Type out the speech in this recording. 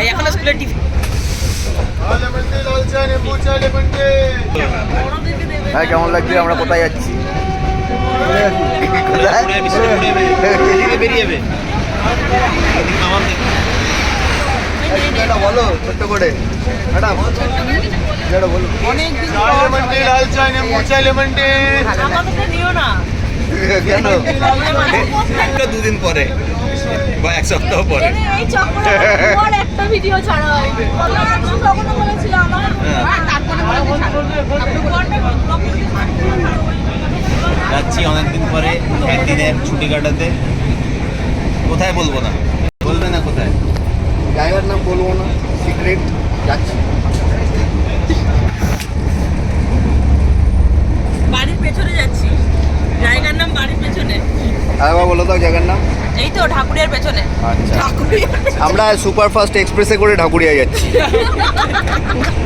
আর এখনও স্কুলের টিফিন। হ্যাঁ কেমন লাগছে? আমরা কোথায় যাচ্ছি? ছোট্ট করে। ম্যাডাম এটা বলো অনেকদিন আমাকে নিও না কেন দুদিন পরে বা এক সপ্তাহ পরে এই এই চক্করে পর একটা ভিডিও ছাড়া তুমি কখনো বলেছিলে আমার যাচ্ছি অনেকদিন পরে একদিনে ছুটি কাটাতে। কোথায় বলব না? বলবে না কোথায়? জায়গার নাম বলব না সিক্রেট যাচ্ছি বাড়ির পেছনে যাচ্ছি জায়গার নাম বাড়ির পেছনে আরেকবার বলো তো জায়গার নাম? এই তো ঢাকুরিয়ার পেছনে। আচ্ছা। আমরা সুপারফাস্ট এক্সপ্রেসে করে ঢাকুরিয়া যাচ্ছি।